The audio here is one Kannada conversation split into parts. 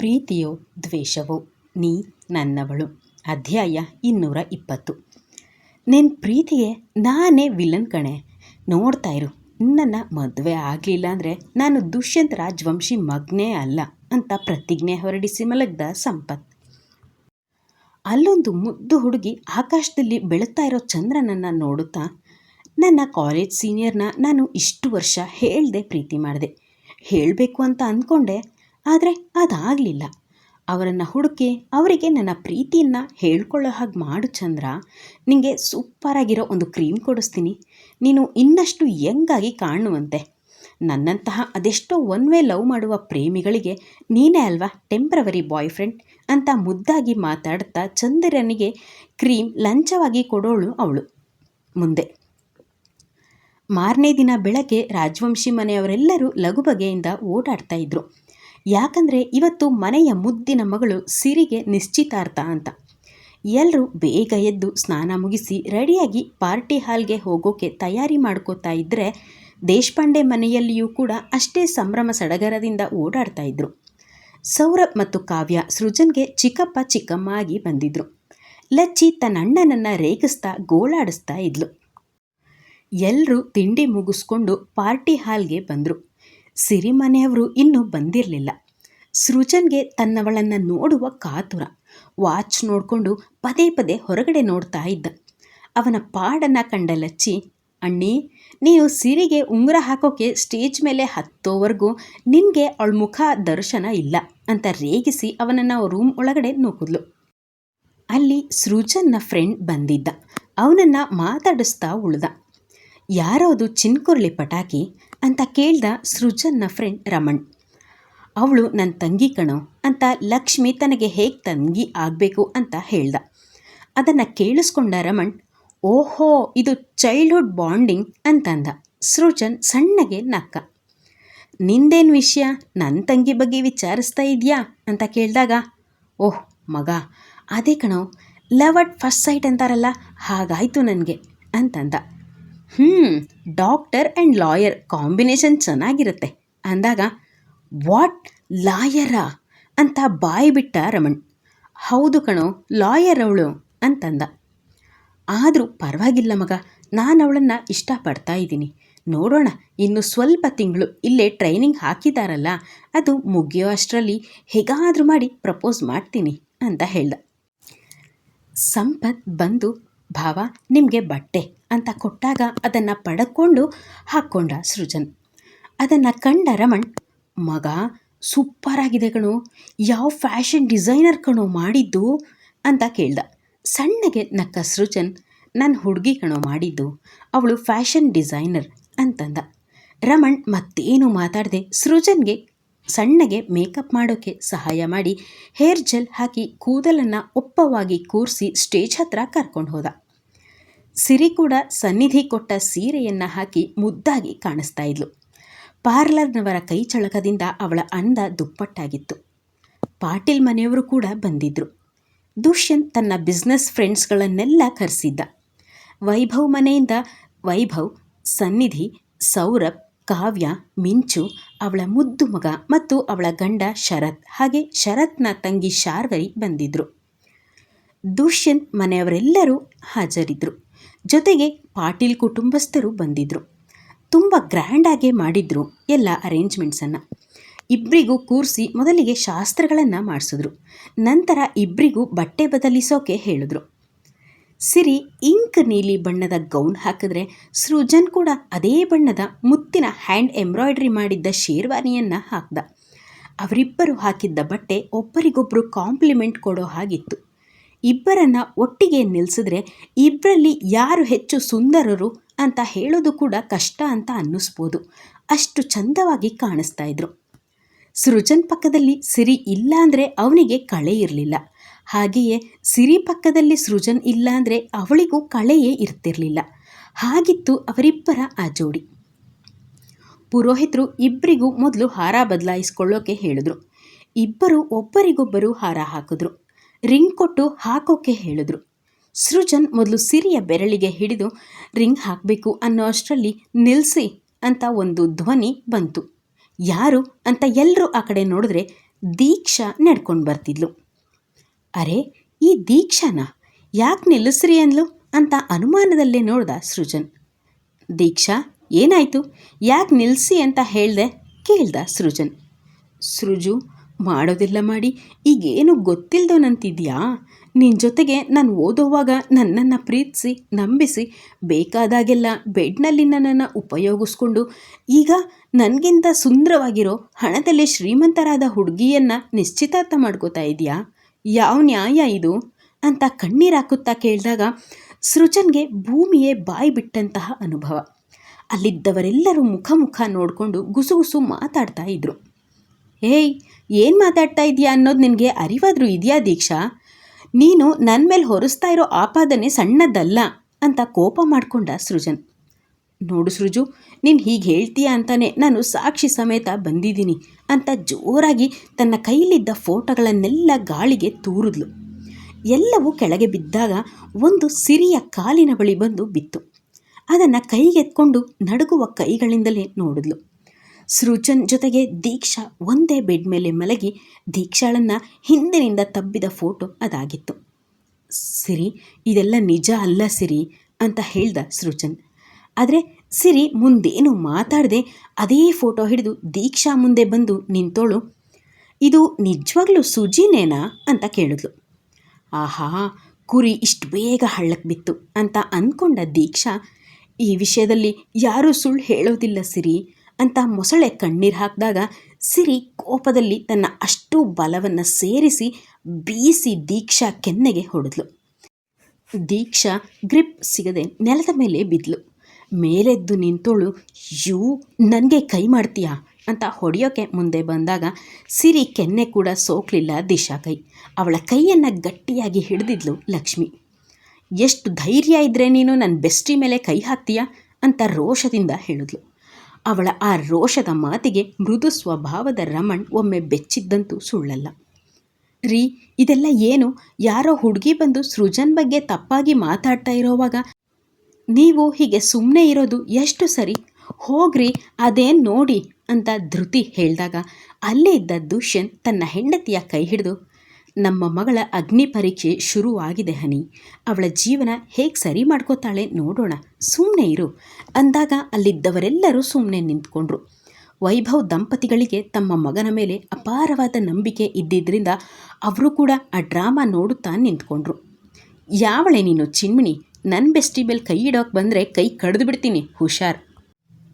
ಪ್ರೀತಿಯೋ ದ್ವೇಷವೋ ನೀ ನನ್ನವಳು. ಅಧ್ಯಾಯ ಇನ್ನೂರ ಇಪ್ಪತ್ತು. ನಿನ್ನ ಪ್ರೀತಿಗೆ ನಾನೇ ವಿಲನ್ ಕಣೆ. ನೋಡ್ತಾ ಇರು, ನನ್ನ ಮದುವೆ ಆಗಲಿಲ್ಲ ಅಂದರೆ ನಾನು ದುಷ್ಯಂತ ರಾಜವಂಶಿ ಮಗನೇ ಅಲ್ಲ ಅಂತ ಪ್ರತಿಜ್ಞೆ ಹೊರಡಿಸಿ ಮಲಗ್ದ ಸಂಪತ್. ಅಲ್ಲೊಂದು ಮುದ್ದು ಹುಡುಗಿ ಆಕಾಶದಲ್ಲಿ ಬೆಳಗ್ತಾ ಇರೋ ಚಂದ್ರನನ್ನು ನೋಡುತ್ತಾ, ನನ್ನ ಕಾಲೇಜ್ ಸೀನಿಯರ್ನ ನಾನು ಇಷ್ಟು ವರ್ಷ ಹೇಳದೆ ಪ್ರೀತಿ ಮಾಡಿದೆ. ಹೇಳಬೇಕು ಅಂತ ಅಂದ್ಕೊಂಡೆ ಆದರೆ ಅದಾಗಲಿಲ್ಲ. ಅವರನ್ನು ಹುಡುಕಿ ಅವರಿಗೆ ನನ್ನ ಪ್ರೀತಿಯನ್ನು ಹೇಳ್ಕೊಳ್ಳೋ ಹಾಗೆ ಮಾಡು ಚಂದ್ರ. ನಿನಗೆ ಸೂಪರಾಗಿರೋ ಒಂದು ಕ್ರೀಮ್ ಕೊಡಿಸ್ತೀನಿ. ನೀನು ಇನ್ನಷ್ಟು ಯಂಗಾಗಿ ಕಾಣುವಂತೆ. ನನ್ನಂತಹ ಅದೆಷ್ಟೋ ಒನ್ ವೇ ಲವ್ ಮಾಡುವ ಪ್ರೇಮಿಗಳಿಗೆ ನೀನೇ ಅಲ್ವಾ ಟೆಂಪ್ರವರಿ ಬಾಯ್ ಫ್ರೆಂಡ್ ಅಂತ ಮುದ್ದಾಗಿ ಮಾತಾಡ್ತಾ ಚಂದ್ರನಿಗೆ ಕ್ರೀಮ್ ಲಂಚವಾಗಿ ಕೊಡೋಳು ಅವಳು. ಮುಂದೆ. ಮಾರನೇ ದಿನ ಬೆಳಗ್ಗೆ ರಾಜವಂಶಿ ಮನೆಯವರೆಲ್ಲರೂ ಲಘು ಬಗೆಯಿಂದ ಓಡಾಡ್ತಾ ಇದ್ರು. ಯಾಕಂದರೆ ಇವತ್ತು ಮನೆಯ ಮುದ್ದಿನ ಮಗಳು ಸಿರಿಗೆ ನಿಶ್ಚಿತಾರ್ಥ ಅಂತ. ಎಲ್ಲರೂ ಬೇಗ ಎದ್ದು ಸ್ನಾನ ಮುಗಿಸಿ ರೆಡಿಯಾಗಿ ಪಾರ್ಟಿ ಹಾಲ್ಗೆ ಹೋಗೋಕೆ ತಯಾರಿ ಮಾಡ್ಕೋತಾ ಇದ್ದರೆ ದೇಶಪಾಂಡೆ ಮನೆಯಲ್ಲಿಯೂ ಕೂಡ ಅಷ್ಟೇ ಸಂಭ್ರಮ ಸಡಗರದಿಂದ ಓಡಾಡ್ತಾ ಇದ್ರು. ಸೌರಭ್ ಮತ್ತು ಕಾವ್ಯ ಸೃಜನ್ಗೆ ಚಿಕ್ಕಪ್ಪ ಚಿಕ್ಕಮ್ಮ ಆಗಿ ಬಂದಿದ್ರು. ಲಚ್ಚಿ ತನ್ನ ಅಣ್ಣನನ್ನು ರೇಗಿಸ್ತಾ ಗೋಳಾಡಿಸ್ತಾ ಇದ್ಲು. ಎಲ್ಲರೂ ತಿಂಡಿ ಮುಗಿಸ್ಕೊಂಡು ಪಾರ್ಟಿ ಹಾಲ್ಗೆ ಬಂದರು. ಸಿರಿಮನೆಯವರು ಇನ್ನೂ ಬಂದಿರಲಿಲ್ಲ. ಸೃಜನ್ಗೆ ತನ್ನವಳನ್ನು ನೋಡುವ ಕಾತುರ, ವಾಚ್ ನೋಡಿಕೊಂಡು ಪದೇ ಪದೇ ಹೊರಗಡೆ ನೋಡ್ತಾ ಇದ್ದ. ಅವನ ಪಾಡನ್ನು ಕಂಡ ಲಚ್ಚಿ, ಅಣ್ಣಿ, ನೀವು ಸಿರಿಗೆ ಉಂಗುರ ಹಾಕೋಕೆ ಸ್ಟೇಜ್ ಮೇಲೆ ಹತ್ತೋವರೆಗೂ ನಿನಗೆ ಅವಳ ಮುಖ ದರ್ಶನ ಇಲ್ಲ ಅಂತ ರೇಗಿಸಿ ಅವನನ್ನು ರೂಮ್ ಒಳಗಡೆ ನೂಕಿದ್ಲು ಅಲ್ಲಿ ಸೃಜನ್ನ ಫ್ರೆಂಡ್ ಬಂದಿದ್ದ. ಅವನನ್ನು ಮಾತಾಡಿಸ್ತಾ ಉಳ್ದ. ಯಾರೋದು ಚಿನ್ಕುರ್ಲಿ ಪಟಾಕಿ ಅಂತ ಕೇಳ್ದ ಸೃಜನ್ನ ಫ್ರೆಂಡ್ ರಮಣ್. ಅವಳು ನನ್ನ ತಂಗಿ ಕಣೋ, ಅಂತ ಲಕ್ಷ್ಮಿ ತನಗೆ ಹೇಗೆ ತಂಗಿ ಆಗಬೇಕು ಅಂತ ಹೇಳ್ದ. ಅದನ್ನು ಕೇಳಿಸ್ಕೊಂಡ ರಮಣ್, ಓಹೋ, ಇದು ಚೈಲ್ಡ್ಹುಡ್ ಬಾಂಡಿಂಗ್ ಅಂತಂದ. ಸೃಜನ್ ಸಣ್ಣಗೆ ನಕ್ಕ. ನಿಂದೇನು ವಿಷಯ? ನನ್ನ ತಂಗಿ ಬಗ್ಗೆ ವಿಚಾರಿಸ್ತಾ ಇದೆಯಾ? ಅಂತ ಕೇಳಿದಾಗ, ಓಹ್, ಮಗ, ಅದೇ ಕಣೋ, ಲವ್ ಅಟ್ ಫಸ್ಟ್ ಸೈಟ್ ಅಂತಾರಲ್ಲ, ಹಾಗಾಯಿತು ನನಗೆ, ಅಂತಂದ. ಹ್ಞೂ ಡಾಕ್ಟರ್ ಆ್ಯಂಡ್ ಲಾಯರ್ ಕಾಂಬಿನೇಷನ್ ಚೆನ್ನಾಗಿರುತ್ತೆ. ಅಂದಾಗ, ವಾಟ್, ಲಾಯರಾ? ಅಂತ ಬಾಯಿ ಬಿಟ್ಟ ರಮಣ್. ಹೌದು ಕಣೋ ಲಾಯರ್ ಅವಳು ಅಂತಂದ. ಆದರೂ ಪರವಾಗಿಲ್ಲ ಮಗ, ನಾನು ಅವಳನ್ನು ಇಷ್ಟಪಡ್ತಾ ಇದ್ದೀನಿ. ನೋಡೋಣ, ಇನ್ನು ಸ್ವಲ್ಪ ತಿಂಗಳು ಇಲ್ಲೇ ಟ್ರೈನಿಂಗ್ ಹಾಕಿದಾರಲ್ಲ, ಅದು ಮುಗಿಯೋ ಅಷ್ಟರಲ್ಲಿ ಹೇಗಾದರೂ ಮಾಡಿ ಪ್ರಪೋಸ್ ಮಾಡ್ತೀನಿ ಅಂತ ಹೇಳ್ದ. ಸಂಪತ್ ಬಂದು, ಭಾವ, ನಿಮಗೆ ಬಟ್ಟೆ ಅಂತ ಕೊಟ್ಟಾಗ ಅದನ್ನು ಪಡ್ಕೊಂಡು ಹಾಕ್ಕೊಂಡ ಸೃಜನ್. ಅದನ್ನು ಕಂಡ ರಮಣ್, ಮಗ, ಸೂಪರಾಗಿದೆ ಕಣೋ. ಯಾವ ಫ್ಯಾಷನ್ ಡಿಸೈನರ್ ಕಣೋ ಮಾಡಿದ್ದು? ಅಂತ ಕೇಳ್ದ. ಸಣ್ಣಗೆ ನಕ್ಕ ಸೃಜನ್ ನನ್ನ ಹುಡುಗಿ ಕಣೋ ಮಾಡಿದ್ದು. ಅವಳು ಫ್ಯಾಷನ್ ಡಿಸೈನರ್ ಅಂತಂದ. ರಮಣ್ ಮತ್ತೇನು ಮಾತಾಡದೆ ಸೃಜನ್ಗೆ ಸಣ್ಣಗೆ ಮೇಕಪ್ ಮಾಡೋಕ್ಕೆ ಸಹಾಯ ಮಾಡಿ ಹೇರ್ ಜೆಲ್ ಹಾಕಿ ಕೂದಲನ್ನು ಒಪ್ಪವಾಗಿ ಕೂರಿಸಿ ಸ್ಟೇಜ್ ಹತ್ರ ಕರ್ಕೊಂಡು ಹೋದ. ಸಿರಿ ಕೂಡ ಸನ್ನಿಧಿ ಕೊಟ್ಟ ಸೀರೆಯನ್ನು ಹಾಕಿ ಮುದ್ದಾಗಿ ಕಾಣಿಸ್ತಾ ಇದ್ಲು. ಪಾರ್ಲರ್ನವರ ಕೈ ಚಳಕದಿಂದ ಅವಳ ಅಂದ ದುಪ್ಪಟ್ಟಾಗಿತ್ತು. ಪಾಟೀಲ್ ಮನೆಯವರು ಕೂಡ ಬಂದಿದ್ದರು ದುಷ್ಯಂತ್ ತನ್ನ ಬಿಸ್ನೆಸ್ ಫ್ರೆಂಡ್ಸ್ಗಳನ್ನೆಲ್ಲ ಕರೆಸಿದ್ದ. ವೈಭವ್ ಮನೆಯಿಂದ ವೈಭವ್, ಸನ್ನಿಧಿ, ಸೌರಭ್, ಕಾವ್ಯ, ಮಿಂಚು, ಅವಳ ಮುದ್ದು ಮಗ ಮತ್ತು ಅವಳ ಗಂಡ ಶರತ್ ಹಾಗೆ ಶರತ್ನ ತಂಗಿ ಶಾರ್ವರಿ ಬಂದಿದ್ದರು ದುಷ್ಯಂತ್ ಮನೆಯವರೆಲ್ಲರೂ ಹಾಜರಿದ್ದರು ಜೊತೆಗೆ ಪಾಟೀಲ್ ಕುಟುಂಬಸ್ಥರು ಬಂದಿದ್ದರು ತುಂಬ ಗ್ರ್ಯಾಂಡಾಗೆ ಮಾಡಿದ್ರು ಎಲ್ಲ ಅರೇಂಜ್ಮೆಂಟ್ಸನ್ನು ಇಬ್ಬರಿಗೂ ಕೂರಿಸಿ ಮೊದಲಿಗೆ ಶಾಸ್ತ್ರಗಳನ್ನು ಮಾಡಿಸಿದ್ರು. ನಂತರ ಇಬ್ಬರಿಗೂ ಬಟ್ಟೆ ಬದಲಿಸೋಕೆ ಹೇಳಿದ್ರು. ಸಿರಿ ಇಂಕ್ ನೀಲಿ ಬಣ್ಣದ ಗೌನ್ ಹಾಕಿದ್ರೆ ಸೃಜನ್ ಕೂಡ ಅದೇ ಬಣ್ಣದ ಮುತ್ತಿನ ಹ್ಯಾಂಡ್ ಎಂಬ್ರಾಯ್ಡ್ರಿ ಮಾಡಿದ್ದ ಶೇರ್ವಾನಿಯನ್ನು ಹಾಕ್ದ. ಅವರಿಬ್ಬರು ಹಾಕಿದ್ದ ಬಟ್ಟೆ ಒಬ್ಬರಿಗೊಬ್ಬರು ಕಾಂಪ್ಲಿಮೆಂಟ್ ಕೊಡೋ ಹಾಗಿತ್ತು. ಇಬ್ಬರನ್ನ ಒಟ್ಟಿಗೆ ನಿಲ್ಲಿಸಿದ್ರೆ ಇಬ್ಬರಲ್ಲಿ ಯಾರು ಹೆಚ್ಚು ಸುಂದರರು ಅಂತ ಹೇಳೋದು ಕೂಡ ಕಷ್ಟ ಅಂತ ಅನ್ನಿಸ್ಬೋದು. ಅಷ್ಟು ಚಂದವಾಗಿ ಕಾಣಿಸ್ತಾ ಇದ್ರು. ಸೃಜನ್ ಪಕ್ಕದಲ್ಲಿ ಸಿರಿ ಇಲ್ಲ ಅಂದರೆ ಅವನಿಗೆ ಕಳೆ ಇರಲಿಲ್ಲ. ಹಾಗೆಯೇ ಸಿರಿ ಪಕ್ಕದಲ್ಲಿ ಸೃಜನ್ ಇಲ್ಲ ಅಂದರೆ ಅವಳಿಗೂ ಕಳೆಯೇ ಇರ್ತಿರಲಿಲ್ಲ. ಹಾಗಿತ್ತು ಅವರಿಬ್ಬರ ಆ ಜೋಡಿ. ಪುರೋಹಿತರು ಇಬ್ಬರಿಗೂ ಮೊದಲು ಹಾರ ಬದಲಾಯಿಸ್ಕೊಳ್ಳೋಕೆ ಹೇಳಿದ್ರು. ಇಬ್ಬರು ಒಬ್ಬರಿಗೊಬ್ಬರು ಹಾರ ಹಾಕಿದ್ರು. ರಿಂಗ್ ಕೊಟ್ಟು ಹಾಕೋಕೆ ಹೇಳಿದ್ರು. ಸೃಜನ್ ಮೊದಲು ಸಿರಿಯ ಬೆರಳಿಗೆ ಹಿಡಿದು ರಿಂಗ್ ಹಾಕಬೇಕು ಅನ್ನೋ ಅಷ್ಟರಲ್ಲಿ ನಿಲ್ಲಿಸಿ ಅಂತ ಒಂದು ಧ್ವನಿ ಬಂತು. ಯಾರು ಅಂತ ಎಲ್ಲರೂ ಆ ಕಡೆ ನೋಡಿದ್ರೆ ದೀಕ್ಷಾ ನಡ್ಕೊಂಡು ಬರ್ತಿದ್ಲು. ಅರೆ, ಈ ದೀಕ್ಷಾನ? ಯಾಕೆ ನಿಲ್ಲಿಸ್ರಿ ಅಂದ್ಲು ಅಂತ ಅನುಮಾನದಲ್ಲೇ ನೋಡ್ದ ಸೃಜನ್. ದೀಕ್ಷಾ, ಏನಾಯಿತು? ಯಾಕೆ ನಿಲ್ಲಿಸಿ ಅಂತ ಹೇಳ್ದೆ ಕೇಳ್ದ ಸೃಜನ್. ಸೃಜು ಮಾಡೋದೆಲ್ಲ ಮಾಡಿ, ಈಗೇನು ಗೊತ್ತಿಲ್ಲದೋನಂತಿದ್ಯಾ ನಿನ್ನ ಜೊತೆಗೆ ನಾನು ಓದೋವಾಗ ನನ್ನನ್ನು ಪ್ರೀತಿಸಿ, ನಂಬಿಸಿ, ಬೇಕಾದಾಗೆಲ್ಲ ಬೆಡ್ನಲ್ಲಿ ನನ್ನನ್ನು ಉಪಯೋಗಿಸ್ಕೊಂಡು, ಈಗ ನನಗಿಂತ ಸುಂದರವಾಗಿರೋ ಹಣದಲ್ಲಿ ಶ್ರೀಮಂತರಾದ ಹುಡುಗಿಯನ್ನು ನಿಶ್ಚಿತಾರ್ಥ ಮಾಡ್ಕೋತಾ ಇದೆಯಾ? ಯಾವ ನ್ಯಾಯ ಇದು? ಅಂತ ಕಣ್ಣೀರಾಕುತ್ತಾ ಕೇಳಿದಾಗ ಸೃಜನ್ಗೆ ಭೂಮಿಯೇ ಬಾಯಿ ಬಿಟ್ಟಂತಹ ಅನುಭವ. ಅಲ್ಲಿದ್ದವರೆಲ್ಲರೂ ಮುಖ ಮುಖ ನೋಡಿಕೊಂಡು ಗುಸುಗುಸು ಮಾತಾಡ್ತಾ ಇದ್ರು. ಏಯ್ ಏನು ಮಾತಾಡ್ತಾ ಇದೆಯಾ ಅನ್ನೋದು ನಿನಗೆ ಅರಿವಾದರೂ ಇದೆಯಾ ದೀಕ್ಷಾ? ನೀನು ನನ್ನ ಮೇಲೆ ಹೊರಿಸ್ತಾ ಇರೋ ಆಪಾದನೆ ಸಣ್ಣದಲ್ಲ ಅಂತ ಕೋಪ ಮಾಡಿಕೊಂಡ ಸೃಜನ್. ನೋಡು ಸೃಜು, ನೀನು ಹೀಗೆ ಹೇಳ್ತೀಯ ಅಂತಾನೆ ನಾನು ಸಾಕ್ಷಿ ಸಮೇತ ಬಂದಿದ್ದೀನಿ ಅಂತ ಜೋರಾಗಿ ತನ್ನ ಕೈಯಲ್ಲಿದ್ದ ಫೋಟೋಗಳನ್ನೆಲ್ಲ ಗಾಳಿಗೆ ತೂರಿದ್ಲು. ಎಲ್ಲವೂ ಕೆಳಗೆ ಬಿದ್ದಾಗ ಒಂದು ಸಿರಿಯ ಕಾಲಿನ ಬಳಿ ಬಂದು ಬಿತ್ತು. ಅದನ್ನು ಕೈಗೆತ್ಕೊಂಡು ನಡುಗುವ ಕೈಗಳಿಂದಲೇ ನೋಡಿದ್ಲು. ಸೃಜನ್ ಜೊತೆಗೆ ದೀಕ್ಷಾ ಒಂದೇ ಬೆಡ್ ಮೇಲೆ ಮಲಗಿ ದೀಕ್ಷಾಳನ್ನು ಹಿಂದಿನಿಂದ ತಬ್ಬಿದ ಫೋಟೋ ಅದಾಗಿತ್ತು. ಸಿರಿ, ಇದೆಲ್ಲ ನಿಜ ಅಲ್ಲ ಸಿರಿ ಅಂತ ಹೇಳ್ದ ಸೃಜನ್. ಆದರೆ ಸಿರಿ ಮುಂದೇನು ಮಾತಾಡದೆ ಅದೇ ಫೋಟೋ ಹಿಡಿದು ದೀಕ್ಷಾ ಮುಂದೆ ಬಂದು ನಿಂತೋಳು. ಇದು ನಿಜವಾಗ್ಲೂ ಸುಜಿನೇನಾ ಅಂತ ಕೇಳಿದ್ಲು. ಆಹಾ, ಕುರಿ ಇಷ್ಟು ಬೇಗ ಹಳ್ಳಕ್ಕೆ ಬಿತ್ತು ಅಂತ ಅಂದ್ಕೊಂಡ ದೀಕ್ಷಾ, ಈ ವಿಷಯದಲ್ಲಿ ಯಾರೂ ಸುಳ್ಳು ಹೇಳೋದಿಲ್ಲ ಸಿರಿ. ಅಂತ ಮೊಸಳೆ ಕಣ್ಣೀರು ಹಾಕಿದಾಗ ಸಿರಿ ಕೋಪದಲ್ಲಿ ತನ್ನ ಅಷ್ಟು ಬಲವನ್ನು ಸೇರಿಸಿ ಬೀಸಿ ದೀಕ್ಷಾ ಕೆನ್ನೆಗೆ ಹೊಡೆದ್ಲು. ದೀಕ್ಷಾ ಗ್ರಿಪ್ ಸಿಗದೆ ನೆಲದ ಮೇಲೆ ಬಿದ್ಲು. ಮೇಲೆದ್ದು ನಿಂತೋಳು, ಯೂ, ನನಗೆ ಕೈ ಮಾಡ್ತೀಯಾ? ಅಂತ ಹೊಡೆಯೋಕೆ ಮುಂದೆ ಬಂದಾಗ ಸಿರಿ ಕೆನ್ನೆ ಕೂಡ ಸೋಕ್ಲಿಲ್ಲ ದಿಶಾ ಕೈ. ಅವಳ ಕೈಯನ್ನು ಗಟ್ಟಿಯಾಗಿ ಹಿಡಿದಿದ್ಲು ಲಕ್ಷ್ಮಿ. ಎಷ್ಟು ಧೈರ್ಯ ಇದ್ದರೆ ನೀನು ನನ್ನ ಬೆಸ್ಟಿ ಮೇಲೆ ಕೈ ಹಾಕ್ತೀಯಾ? ಅಂತ ರೋಷದಿಂದ ಹೇಳಿದ್ಲು. ಅವಳ ಆ ರೋಷದ ಮಾತಿಗೆ ಮೃದು ಸ್ವಭಾವದ ರಮಣ್ ಒಮ್ಮೆ ಬೆಚ್ಚಿದ್ದಂತೂ ಸುಳ್ಳಲ್ಲ. ರೀ, ಇದೆಲ್ಲ ಏನು? ಯಾರೋ ಹುಡುಗಿ ಬಂದು ಸೃಜನ್ ಬಗ್ಗೆ ತಪ್ಪಾಗಿ ಮಾತಾಡ್ತಾ ಇರೋವಾಗ ನೀವು ಹೀಗೆ ಸುಮ್ಮನೆ ಇರೋದು ಎಷ್ಟು ಸರಿ? ಹೋಗ್ರಿ, ಅದೇನು ನೋಡಿ? ಅಂತ ಧೃತಿ ಹೇಳಿದಾಗ, ಅಲ್ಲೇ ಇದ್ದ ದುಷ್ಯಂತ್ ತನ್ನ ಹೆಂಡತಿಯ ಕೈ ಹಿಡಿದು ನಮ್ಮ ಮಗಳ ಅಗ್ನಿ ಪರೀಕ್ಷೆ ಶುರುವಾಗಿದೆ ಹನಿ. ಅವಳ ಜೀವನ ಹೇಗೆ ಸರಿ ಮಾಡ್ಕೋತಾಳೆ ನೋಡೋಣ. ಸುಮ್ಮನೆ ಇರು. ಅಂದಾಗ ಅಲ್ಲಿದ್ದವರೆಲ್ಲರೂ ಸುಮ್ಮನೆ ನಿಂತ್ಕೊಂಡ್ರು. ವೈಭವ್ ದಂಪತಿಗಳಿಗೆ ತಮ್ಮ ಮಗನ ಮೇಲೆ ಅಪಾರವಾದ ನಂಬಿಕೆ ಇದ್ದಿದ್ದರಿಂದ ಅವರು ಕೂಡ ಆ ಡ್ರಾಮಾ ನೋಡುತ್ತಾ ನಿಂತ್ಕೊಂಡ್ರು. ಯಾವಳೆ ನೀನು ಚಿನ್ಮಿಣಿ? ನನ್ನ ಬೆಸ್ಟಿ ಮೇಲೆ ಕೈ ಇಡೋಕೆ ಬಂದರೆ ಕೈ ಕಡಿದು ಬಿಡ್ತೀನಿ, ಹುಷಾರ್.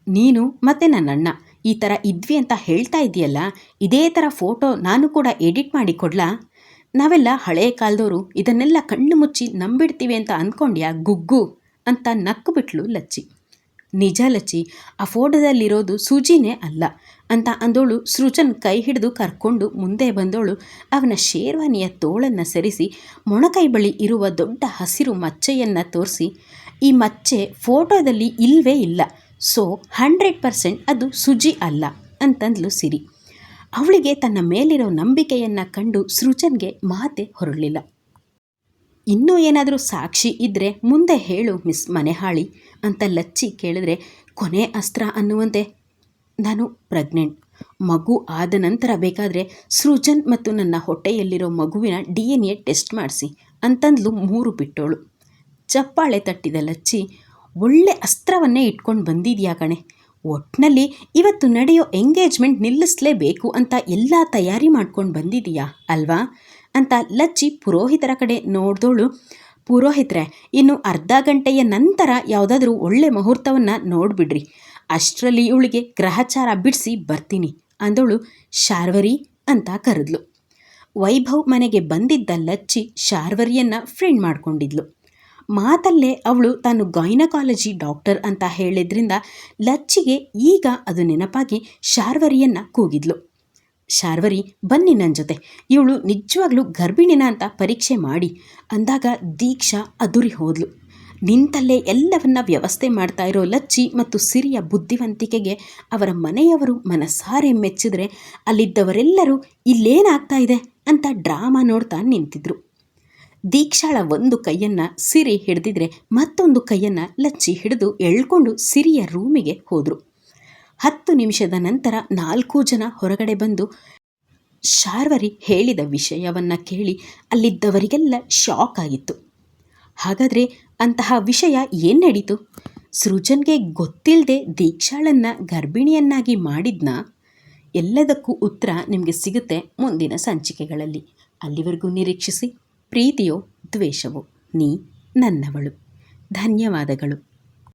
ನೀನು ಮತ್ತು ನನ್ನ ಅಣ್ಣ. ಈ ಥರ ಇದ್ವಿ ಅಂತ ಹೇಳ್ತಾ ಇದೆಯಲ್ಲ, ಇದೇ ಥರ ಫೋಟೋ ನಾನು ಕೂಡ ಎಡಿಟ್ ಮಾಡಿ ಕೊಡ್ಲಾ? ನಾವೆಲ್ಲ ಹಳೆಯ ಕಾಲದವರು ಇದನ್ನೆಲ್ಲ ಕಣ್ಣು ಮುಚ್ಚಿ ನಂಬಿಡ್ತೀವಿ ಅಂತ ಅಂದ್ಕೊಂಡ್ಯಾ ಗುಗ್ಗು ಅಂತ ನಕ್ಕು ಬಿಟ್ಲು ಲಚ್ಚಿ. ನಿಜ ಲಚ್ಚಿ, ಆ ಫೋಟೋದಲ್ಲಿರೋದು ಸೂಜಿನೇ ಅಲ್ಲ ಅಂತ ಅಂದೋಳು ಸೃಜನ್ ಕೈ ಹಿಡಿದು ಕರ್ಕೊಂಡು ಮುಂದೆ ಬಂದೋಳು. ಅವನ ಶೇರ್ವಾನಿಯ ತೋಳನ್ನು ಸರಿಸಿ, ಮೊಣಕೈ ಬಳಿ ಇರುವ ದೊಡ್ಡ ಹಸಿರು ಮಚ್ಚೆಯನ್ನು ತೋರಿಸಿ, ಈ ಮಚ್ಚೆ ಫೋಟೋದಲ್ಲಿ ಇಲ್ಲವೇ ಇಲ್ಲ, ಸೊ ಹಂಡ್ರೆಡ್ ಪರ್ಸೆಂಟ್ ಅದು ಸುಜಿ ಅಲ್ಲ ಅಂತಂದ್ಲು ಸಿರಿ. ಅವಳಿಗೆ ತನ್ನ ಮೇಲಿರೋ ನಂಬಿಕೆಯನ್ನು ಕಂಡು ಸೃಜನ್ಗೆ ಮಾತೆ ಹೊರಳಿಲ್ಲ ಇನ್ನೂ ಏನಾದರೂ ಸಾಕ್ಷಿ ಇದ್ದರೆ ಮುಂದೆ ಹೇಳು ಮಿಸ್ ಮನೆಹಾಳಿ ಅಂತ ಲಚ್ಚಿ ಕೇಳಿದ್ರೆ, ಕೊನೆ ಅಸ್ತ್ರ ಅನ್ನುವಂತೆ. ನಾನು ಪ್ರೆಗ್ನೆಂಟ್. ಮಗು ಆದ ನಂತರ ಬೇಕಾದರೆ ಸೃಜನ್ ಮತ್ತು ನನ್ನ ಹೊಟ್ಟೆಯಲ್ಲಿರೋ ಮಗುವಿನ ಡಿ ಎನ್ ಎ ಟೆಸ್ಟ್ ಮಾಡಿಸಿ ಅಂತಂದ್ಲು ಮೂರು ಬಿಟ್ಟೋಳು. ಚಪ್ಪಾಳೆ ತಟ್ಟಿದ ಲಚ್ಚಿ, ಒಳ್ಳೆ ಅಸ್ತ್ರವನ್ನೇ ಇಟ್ಕೊಂಡು ಬಂದಿದ್ಯಾ ಕಣೆ? ಒಟ್ನಲ್ಲಿ ಇವತ್ತು ನಡೆಯೋ ಎಂಗೇಜ್ಮೆಂಟ್ ನಿಲ್ಲಿಸಲೇಬೇಕು ಅಂತ ಎಲ್ಲ ತಯಾರಿ ಮಾಡ್ಕೊಂಡು ಬಂದಿದೀಯಾ ಅಲ್ವಾ? ಅಂತ ಲಚ್ಚಿ ಪುರೋಹಿತರ ಕಡೆ ನೋಡ್ದೋಳು. ಪುರೋಹಿತರೆ, ಇನ್ನು ಅರ್ಧ ಗಂಟೆಯ ನಂತರ ಯಾವುದಾದ್ರೂ ಒಳ್ಳೆ ಮುಹೂರ್ತವನ್ನು ನೋಡಿಬಿಡ್ರಿ. ಅಷ್ಟರಲ್ಲಿ ಇವಳಿಗೆ ಗ್ರಹಚಾರ ಬಿಡಿಸಿ ಬರ್ತೀನಿ ಅಂದೋಳು ಶಾರ್ವರಿ ಅಂತ ಕರೆದ್ಲು. ವೈಭವ್ ಮನೆಗೆ ಬಂದಿದ್ದ ಲಚ್ಚಿ ಶಾರ್ವರಿಯನ್ನು ಫ್ರೆಂಡ್ ಮಾಡ್ಕೊಂಡಿದ್ಲು. ಮಾತಲ್ಲೇ ಅವಳು ತಾನು ಗೈನಕಾಲಜಿ ಡಾಕ್ಟರ್ ಅಂತ ಹೇಳಿದ್ರಿಂದ ಲಚ್ಚಿಗೆ ಈಗ ಅದು ನೆನಪಾಗಿ ಶಾರ್ವರಿಯನ್ನು ಕೂಗಿದ್ಲು. ಶಾರ್ವರಿ, ಬನ್ನಿ ನನ್ನ ಜೊತೆ. ಇವಳು ನಿಜವಾಗ್ಲೂ ಗರ್ಭಿಣಿನ ಅಂತ ಪರೀಕ್ಷೆ ಮಾಡಿ ಅಂದಾಗ ದೀಕ್ಷಾ ಅದುರಿ ಹೋದ್ಲು. ನಿಂತಲ್ಲೇ ಎಲ್ಲವನ್ನ ವ್ಯವಸ್ಥೆ ಮಾಡ್ತಾ ಇರೋ ಲಚ್ಚಿ ಮತ್ತು ಸಿರಿಯ ಬುದ್ಧಿವಂತಿಕೆಗೆ ಅವರ ಮನೆಯವರು ಮನಸಾರೆ ಮೆಚ್ಚಿದ್ರೆ ಅಲ್ಲಿದ್ದವರೆಲ್ಲರೂ ಇಲ್ಲೇನಾಗ್ತಾ ಇದೆ ಅಂತ ಡ್ರಾಮಾ ನೋಡ್ತಾ ನಿಂತಿದ್ರು. ದೀಕ್ಷಾಳ ಒಂದು ಕೈಯನ್ನು ಸಿರಿ ಹಿಡಿದಿದ್ರೆ ಮತ್ತೊಂದು ಕೈಯನ್ನು ಲಚ್ಚಿ ಹಿಡಿದು ಎಳ್ಕೊಂಡು ಸಿರಿಯ ರೂಮಿಗೆ ಹೋದರು. ಹತ್ತು ನಿಮಿಷದ ನಂತರ ನಾಲ್ಕು ಜನ ಹೊರಗಡೆ ಬಂದು ಶಾರ್ವರಿ ಹೇಳಿದ ವಿಷಯವನ್ನು ಕೇಳಿ ಅಲ್ಲಿದ್ದವರಿಗೆಲ್ಲ ಶಾಕ್ ಆಗಿತ್ತು. ಹಾಗಾದರೆ ಅಂತಹ ವಿಷಯ ಏನು ನಡೀತು? ಸೃಜನ್ಗೆ ಗೊತ್ತಿಲ್ಲದೆ ದೀಕ್ಷಾಳನ್ನು ಗರ್ಭಿಣಿಯನ್ನಾಗಿ ಮಾಡಿದ್ನ? ಎಲ್ಲದಕ್ಕೂ ಉತ್ತರ ನಿಮಗೆ ಸಿಗುತ್ತೆ ಮುಂದಿನ ಸಂಚಿಕೆಗಳಲ್ಲಿ. ಅಲ್ಲಿವರೆಗೂ ನಿರೀಕ್ಷಿಸಿ. ಪ್ರೀತಿಯೋ ದ್ವೇಷವೋ ನೀ ನನ್ನವಳು. ಧನ್ಯವಾದಗಳು.